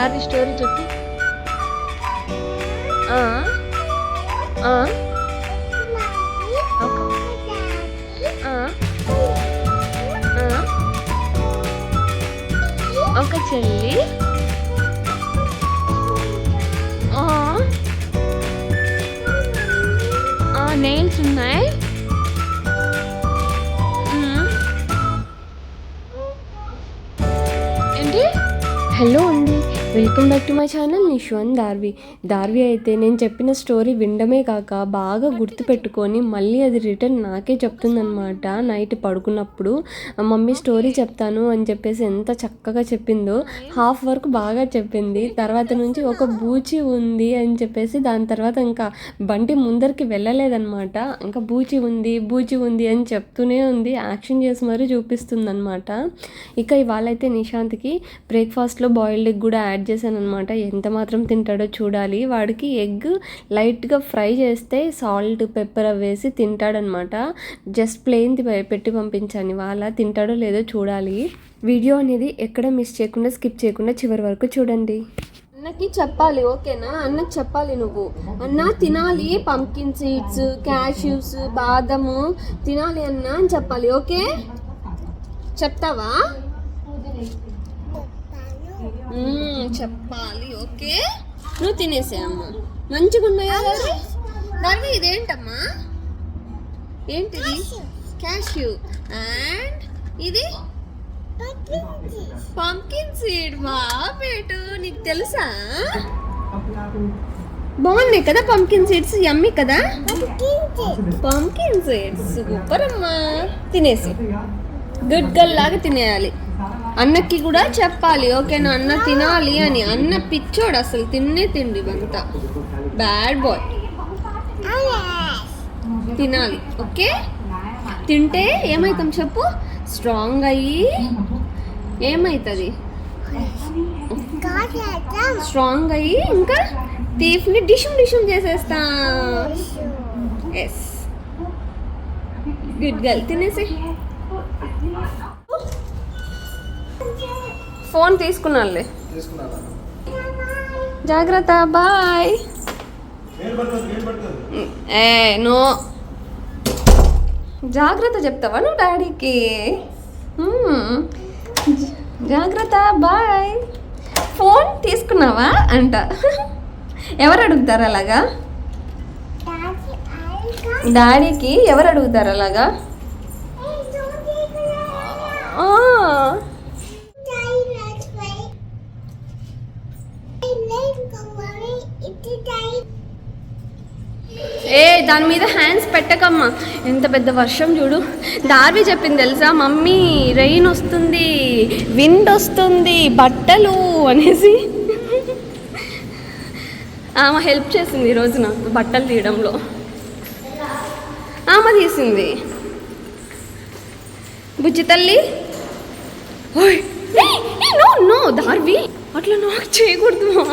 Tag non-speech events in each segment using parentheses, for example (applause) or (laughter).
దారి స్టోరీ చెప్పు. ఒక- చెల్లి. నెయిల్స్ ఉన్నాయి. ఏంటి? హలో అండి. Welcome back to my channel నిశ్వన్ దార్వి దార్వి అయితే నేను చెప్పిన స్టోరీ వినడమే కాక బాగా గుర్తుపెట్టుకొని మళ్ళీ అది రిటర్న్ నాకే చెప్తుందనమాట నైట్ పడుకున్నప్పుడు మమ్మీ స్టోరీ చెప్తాను అని చెప్పేసి ఎంత చక్కగా చెప్పిందో హాఫ్ వరకు బాగా చెప్పింది. తర్వాత నుంచి ఒక బూచి ఉంది అని చెప్పేసి దాని తర్వాత ఇంకా బంటి ముందరికి వెళ్ళలేదన్నమాట. ఇంకా బూచి ఉంది బూచి ఉంది అని చెప్తూనే ఉంది. యాక్షన్ చేసి మరీ చూపిస్తుంది అనమాట ఇక ఇవాళ అయితే నిశాంత్కి బ్రేక్ఫాస్ట్లో బాయిల్డ్ కూడా యాడ్ చేశాను అనమాట ఎంత మాత్రం తింటాడో చూడాలి. వాడికి ఎగ్ లైట్గా ఫ్రై చేస్తే సాల్ట్ పెప్పర్ అవి వేసి తింటాడనమాట జస్ట్ ప్లెయిన్ పెట్టి పంపించాను. వాళ్ళ తింటాడో లేదో చూడాలి. వీడియో అనేది ఎక్కడ మిస్ చేయకుండా స్కిప్ చేయకుండా చివరి వరకు చూడండి. అన్నకి చెప్పాలి ఓకేనా? అన్నకి చెప్పాలి నువ్వు. అన్న తినాలి. పంకిన్ సీడ్స్ క్యాష్యూస్ బాదము. తినాలి అన్న అని చెప్పాలి ఓకే? చెప్తావా? చెప్పాలి ఓకే? నువ్వు తినేసే అమ్మ. మంచిగా ఉన్నాయా? దారి ఇదేంటమ్మా? ఏంటిది? క్యాష్యూ. అండ్ ఇది? Pumpkin seed. వా పేటు. నీకు తెలుసా? బాగున్నాయి కదా పంకిన్ సీడ్స్? యమ్మీ కదా? Pumpkin seeds. సూపర్ అమ్మా తినేసి. గుడ్ గర్ల్ లాగా తినేయాలి. అన్నకి కూడా చెప్పాలి ఓకేనా? అన్న తినాలి అని. అన్న పిచ్చోడు అసలు తిన్నే తిండి అంతా బ్యాడ్ బాయ్ తినాలి ఓకే? తింటే ఏమవుతాం చెప్పు? స్ట్రాంగ్ అయ్యి ఏమవుతుంది స్ట్రాంగ్ అయ్యి ఇంకా తీఫ్ని డిషుమ్ డిషుమ్ చేసేస్తా. ఎస్ గుడ్ గర్ల్ తినేసి ఫోన్ తీసుకున్నానులే. జాగ్రత్త బాయ్. ఏ నో. జాగ్రత్త చెప్తావా నువ్వు డాడీకి? జాగ్రత్త బాయ్. ఫోన్ తీసుకున్నావా అంట. ఎవరు అడుగుతారు అలాగా? డాడీకి ఎవరు అడుగుతారు అలాగా? ఏ దాని మీద హ్యాండ్స్ పెట్టకమ్మా. ఎంత పెద్ద వర్షం చూడు. దార్వి చెప్పింది తెలుసా? మమ్మీ రెయిన్ వస్తుంది విండ్ వస్తుంది బట్టలు అనేసి. ఆమె హెల్ప్ చేసింది ఈరోజు నాకు బట్టలు తీయడంలో. ఆమె తీసింది. బుజ్జి తల్లి. నో నో దార్వి అట్లా నాకు చేయకూడదు మా.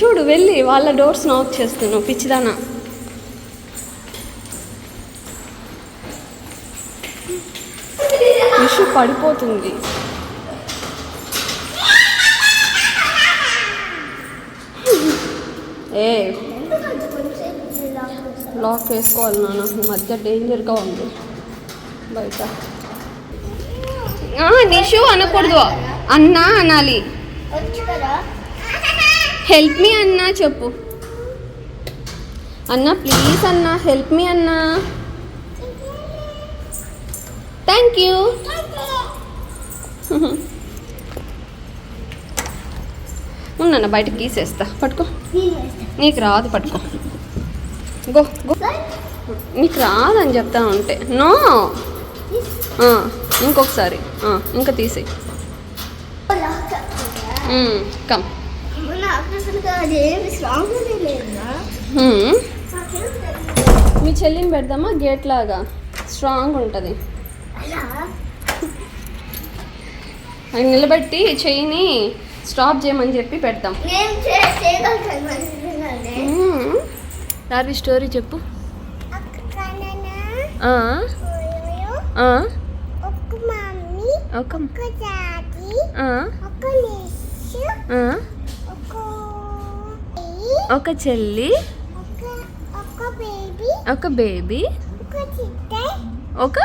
చూడు వెళ్ళి వాళ్ళ డోర్స్ నాక్ చేస్తున్నావు పిచ్చిదానా. ఇష్యూ పడిపోతుంది. ఏ లాక్ వేసుకోవాలి నాన్న మధ్య డేంజర్గా ఉంది. బయట. నిషు అనకూడదు. అన్నా అనాలి. హెల్ప్ మీ అన్నా చెప్పు. అన్నా ప్లీజ్ అన్నా హెల్ప్ మీ అన్నా థ్యాంక్ యూ ఉన్నా బయటకు తీసేస్తా. పట్టుకో. నీకు రాదు పట్టుకో. Go go. నీకు రాదని చెప్తా ఉంటే. నో. ఇంకొకసారి. ఇంకా తీసేయి. కమ్ మీ చెల్లిని పెడదామా? గేట్ లాగా. స్ట్రాంగ్ ఉంటుంది. అది నిలబెట్టి చెయ్యిని స్టాప్ చేయమని చెప్పి పెడతాం. రారి స్టోరీ చెప్పు. ఒక ఒక చెల్లి ఒక బేబీ ఒక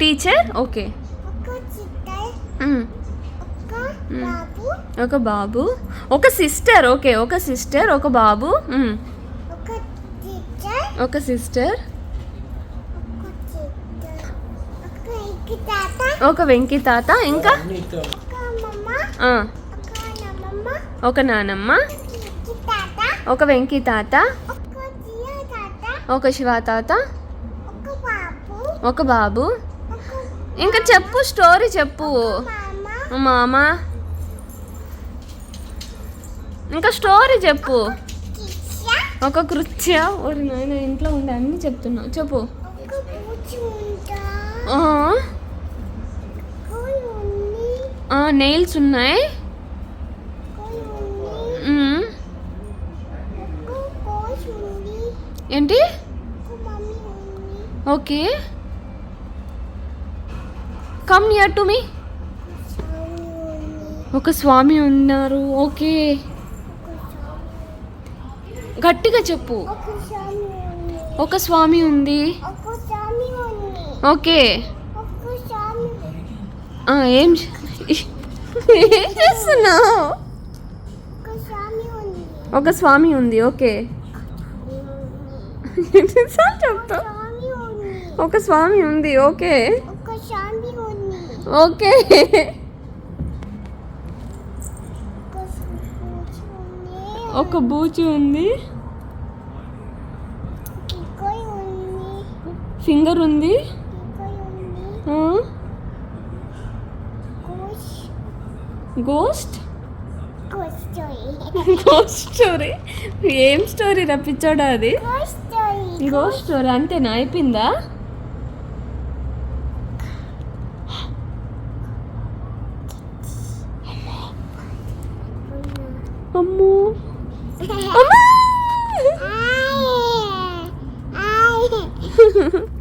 టీచర్ ఓకే ఒక చిట్టర్ మ్, ఒక బాబు ఒక సిస్టర్ ఓకే ఒక సిస్టర్ ఒక బాబు మ్, ఒక సిస్టర్ ఒక వెంకి తాత ఇంకా? ఒక నానమ్మ ఒక వెంకి తాత ఒక శివ తాత ఒక బాబు. ఇంకా చెప్పు స్టోరీ చెప్పు. మామ. ఇంకా స్టోరీ చెప్పు. ఒక కృత్య. ఒక నాయన ఇంట్లో ఉండే అన్ని చెప్తున్నావు చెప్పు. నెయిల్స్ ఉన్నాయి కోయి ఉంది మ్, ఒక కోచ్ ఉంది ఏంటి? Okay. Come near to me ఒక స్వామి ఉన్నారు. ఓకే. గట్టిగా చెప్పు. ఒక స్వామి ఉంది. ఓకే. ఏం చేస్తున్నావు? ఒక స్వామి ఉంది. ఓకే. ఎన్నిసార్లు ఉంది ఒక స్వామి ఉంది ఓకే. ఓకే. ఒక బూచి ఉంది. ఫింగర్ ఉంది. గోస్ట్ గోస్ట్ స్టోరీ ఏం స్టోరీ రప్పించాడా అది? కోచ్ స్టోరీ అంతేనా? అయిపోయిందా? అమ్మో. అమ్మా. (laughs)